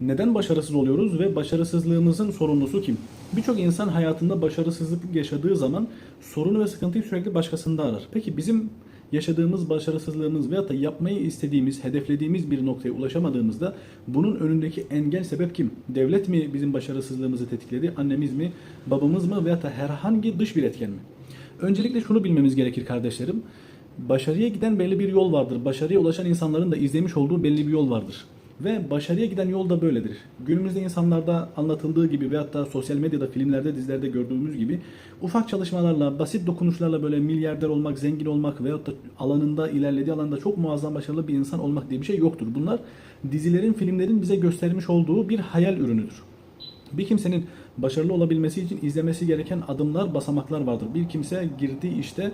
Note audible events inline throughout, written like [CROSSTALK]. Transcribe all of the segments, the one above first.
Neden başarısız oluyoruz ve başarısızlığımızın sorumlusu kim? Birçok insan hayatında başarısızlık yaşadığı zaman sorunu ve sıkıntıyı sürekli başkasında arar. Peki bizim yaşadığımız başarısızlığımız veyahut da yapmayı istediğimiz, hedeflediğimiz bir noktaya ulaşamadığımızda bunun önündeki engel sebep kim? Devlet mi bizim başarısızlığımızı tetikledi? Annemiz mi? Babamız mı? Veyahut da herhangi dış bir etken mi? Öncelikle şunu bilmemiz gerekir kardeşlerim. Başarıya giden belli bir yol vardır. Başarıya ulaşan insanların da izlemiş olduğu belli bir yol vardır. Ve başarıya giden yol da böyledir. Günümüzde insanlarda anlatıldığı gibi veyahut da sosyal medyada, filmlerde, dizilerde gördüğümüz gibi ufak çalışmalarla, basit dokunuşlarla böyle milyarder olmak, zengin olmak veyahut da alanında, ilerlediği alanda çok muazzam başarılı bir insan olmak diye bir şey yoktur. Bunlar dizilerin, filmlerin bize göstermiş olduğu bir hayal ürünüdür. Bir kimsenin başarılı olabilmesi için izlemesi gereken adımlar, basamaklar vardır. Bir kimse girdiği işte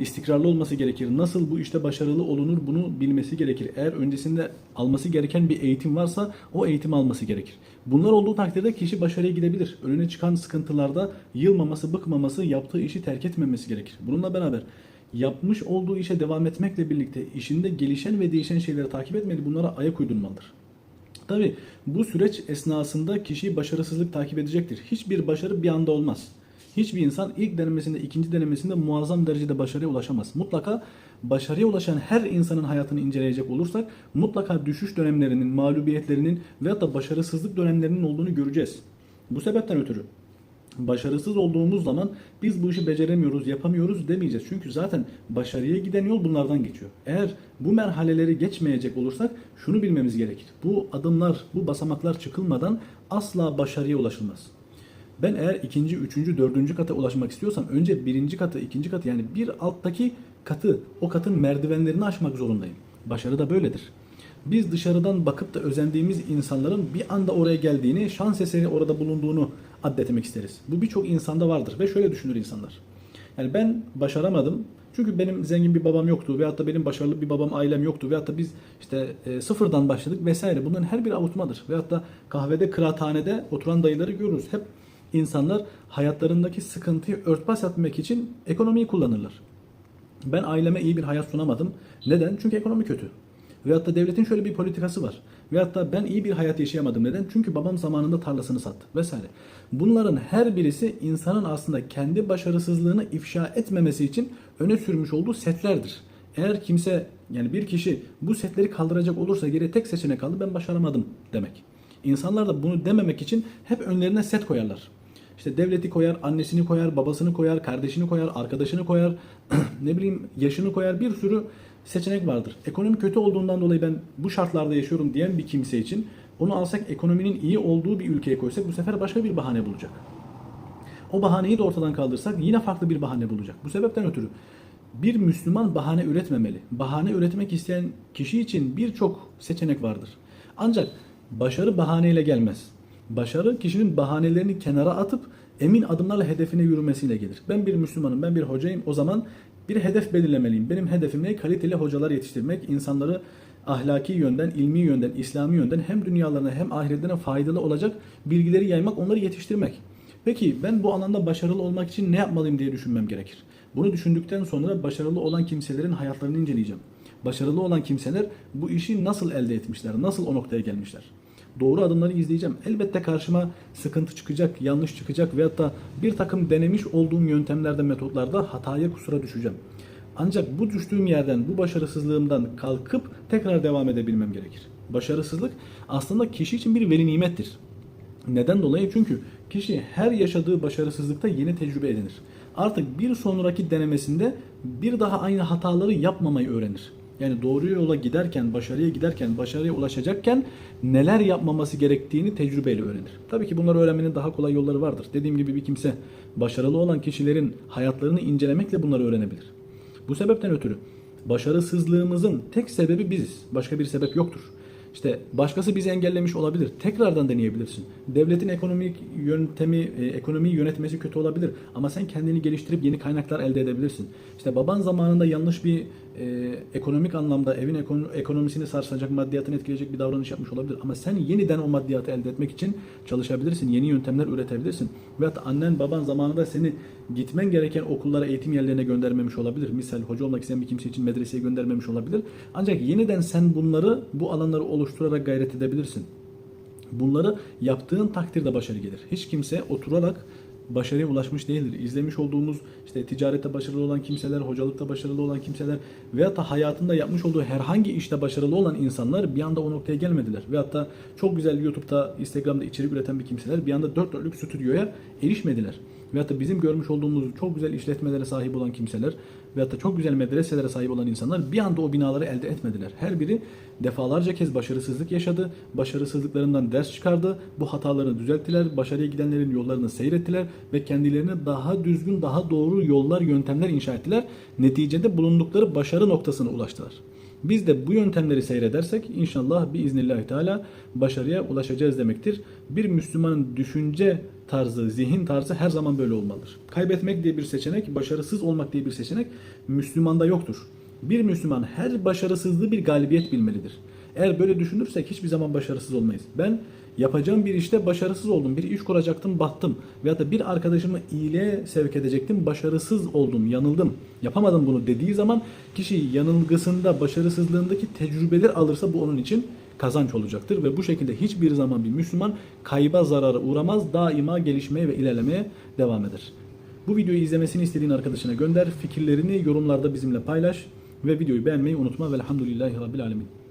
istikrarlı olması gerekir. Nasıl bu işte başarılı olunur bunu bilmesi gerekir. Eğer öncesinde alması gereken bir eğitim varsa o eğitimi alması gerekir. Bunlar olduğu takdirde kişi başarıya gidebilir. Önüne çıkan sıkıntılarda yılmaması, bıkmaması, yaptığı işi terk etmemesi gerekir. Bununla beraber yapmış olduğu işe devam etmekle birlikte işinde gelişen ve değişen şeyleri takip etmeli. Bunlara ayak uydurmalıdır. Tabi bu süreç esnasında kişiyi başarısızlık takip edecektir. Hiçbir başarı bir anda olmaz. Hiçbir insan ilk denemesinde, ikinci denemesinde muazzam derecede başarıya ulaşamaz. Mutlaka başarıya ulaşan her insanın hayatını inceleyecek olursak mutlaka düşüş dönemlerinin, mağlubiyetlerinin veyahut da başarısızlık dönemlerinin olduğunu göreceğiz. Bu sebepten ötürü başarısız olduğumuz zaman biz bu işi beceremiyoruz, yapamıyoruz demeyeceğiz. Çünkü zaten başarıya giden yol bunlardan geçiyor. Eğer bu merhaleleri geçmeyecek olursak şunu bilmemiz gerekir. Bu adımlar, bu basamaklar çıkılmadan asla başarıya ulaşılmaz. Ben eğer ikinci, üçüncü, dördüncü kata ulaşmak istiyorsam önce birinci katı, ikinci katı yani bir alttaki katı, o katın merdivenlerini aşmak zorundayım. Başarı da böyledir. Biz dışarıdan bakıp da özendiğimiz insanların bir anda oraya geldiğini, şans eseri orada bulunduğunu addetmek isteriz. Bu birçok insanda vardır ve şöyle düşünür insanlar. Yani ben başaramadım çünkü benim zengin bir babam yoktu veyahut da benim başarılı bir babam ailem yoktu veyahut da biz işte e, sıfırdan başladık vesaire. Bunların her biri avutmadır. Veyahut da kahvede, kıraathanede oturan dayıları görürüz. Hep insanlar hayatlarındaki sıkıntıyı örtbas etmek için ekonomiyi kullanırlar. Ben aileme iyi bir hayat sunamadım. Neden? Çünkü ekonomi kötü. Veyahut da devletin şöyle bir politikası var. Veyahut da ben iyi bir hayat yaşayamadım. Neden? Çünkü babam zamanında tarlasını sattı vesaire. Bunların her birisi insanın aslında kendi başarısızlığını ifşa etmemesi için öne sürmüş olduğu setlerdir. Eğer kimse yani bir kişi bu setleri kaldıracak olursa geri tek seçenek kaldı ben başaramadım demek. İnsanlar da bunu dememek için hep önlerine set koyarlar. İşte devleti koyar, annesini koyar, babasını koyar, kardeşini koyar, arkadaşını koyar, [CLEARS THROAT] ne bileyim yaşını koyar bir sürü seçenek vardır. Ekonomi kötü olduğundan dolayı ben bu şartlarda yaşıyorum diyen bir kimse için onu alsak ekonominin iyi olduğu bir ülkeye koysak bu sefer başka bir bahane bulacak. O bahaneyi de ortadan kaldırsak yine farklı bir bahane bulacak. Bu sebepten ötürü bir Müslüman bahane üretmemeli. Bahane üretmek isteyen kişi için birçok seçenek vardır. Ancak başarı bahaneyle gelmez. Başarı kişinin bahanelerini kenara atıp emin adımlarla hedefine yürümesiyle gelir. Ben bir Müslümanım, ben bir hocayım. O zaman bir hedef belirlemeliyim. Benim hedefim ne? Kaliteli hocalar yetiştirmek, insanları ahlaki yönden, ilmi yönden, İslami yönden hem dünyalarına hem ahiretlerine faydalı olacak bilgileri yaymak, onları yetiştirmek. Peki ben bu alanda başarılı olmak için ne yapmalıyım diye düşünmem gerekir. Bunu düşündükten sonra başarılı olan kimselerin hayatlarını inceleyeceğim. Başarılı olan kimseler bu işi nasıl elde etmişler, nasıl o noktaya gelmişler. Doğru adımları izleyeceğim. Elbette karşıma sıkıntı çıkacak, yanlış çıkacak veyahut da bir takım denemiş olduğum yöntemlerde, metotlarda hataya kusura düşeceğim. Ancak bu düştüğüm yerden, bu başarısızlığımdan kalkıp tekrar devam edebilmem gerekir. Başarısızlık aslında kişi için bir veli nimettir. Neden dolayı? Çünkü kişi her yaşadığı başarısızlıkta yeni tecrübe edinir. Artık bir sonraki denemesinde bir daha aynı hataları yapmamayı öğrenir. Yani doğru yola giderken, başarıya giderken, başarıya ulaşacakken neler yapmaması gerektiğini tecrübeyle öğrenir. Tabii ki bunları öğrenmenin daha kolay yolları vardır. Dediğim gibi bir kimse başarılı olan kişilerin hayatlarını incelemekle bunları öğrenebilir. Bu sebepten ötürü başarısızlığımızın tek sebebi biziz. Başka bir sebep yoktur. İşte başkası bizi engellemiş olabilir. Tekrardan deneyebilirsin. Devletin ekonomik yöntemi, e, ekonomiyi yönetmesi kötü olabilir. Ama sen kendini geliştirip yeni kaynaklar elde edebilirsin. İşte baban zamanında yanlış bir e, ekonomik anlamda evin ekon- ekonomisini sarsacak, maddiyatını etkileyecek bir davranış yapmış olabilir. Ama sen yeniden o maddiyatı elde etmek için çalışabilirsin. Yeni yöntemler üretebilirsin. Veyahut annen baban zamanında seni gitmen gereken okullara, eğitim yerlerine göndermemiş olabilir. Misal hoca olmak isteyen bir kimse için medreseye göndermemiş olabilir. Ancak yeniden sen bunları, bu alanları oluşturarak gayret edebilirsin. Bunları yaptığın takdirde başarı gelir. Hiç kimse oturarak başarıya ulaşmış değildir. İzlemiş olduğumuz işte ticarette başarılı olan kimseler, hocalıkta başarılı olan kimseler veyahut da hayatında yapmış olduğu herhangi işte başarılı olan insanlar bir anda o noktaya gelmediler. Veyahut da çok güzel YouTube'da, Instagram'da içerik üreten bir kimseler bir anda dört dörtlük stüdyoya erişmediler. Veyahut da bizim görmüş olduğumuz çok güzel işletmelere sahip olan kimseler veyahut da çok güzel medreselere sahip olan insanlar bir anda o binaları elde etmediler. Her biri defalarca kez başarısızlık yaşadı, başarısızlıklarından ders çıkardı, bu hatalarını düzelttiler, başarıya gidenlerin yollarını seyrettiler ve kendilerine daha düzgün, daha doğru yollar, yöntemler inşa ettiler. Neticede bulundukları başarı noktasına ulaştılar. Biz de bu yöntemleri seyredersek inşallah biiznillahü teala başarıya ulaşacağız demektir. Bir Müslümanın düşünce tarzı, zihin tarzı her zaman böyle olmalıdır. Kaybetmek diye bir seçenek, başarısız olmak diye bir seçenek Müslümanda yoktur. Bir Müslüman her başarısızlığı bir galibiyet bilmelidir. Eğer böyle düşünürsek hiçbir zaman başarısız olmayız. Ben yapacağım bir işte başarısız oldum. Bir iş kuracaktım, battım. Veyahut da bir arkadaşımı iyiliğe sevk edecektim, başarısız oldum, yanıldım. Yapamadım bunu dediği zaman kişi yanılgısında, başarısızlığındaki tecrübeler alırsa bu onun için kazanç olacaktır. Ve bu şekilde hiçbir zaman bir Müslüman kayba zarara uğramaz. Daima gelişmeye ve ilerlemeye devam eder. Bu videoyu izlemesini istediğin arkadaşına gönder. Fikirlerini yorumlarda bizimle paylaş. Ve videoyu beğenmeyi unutma. Velhamdülillahi Rabbil Alemin.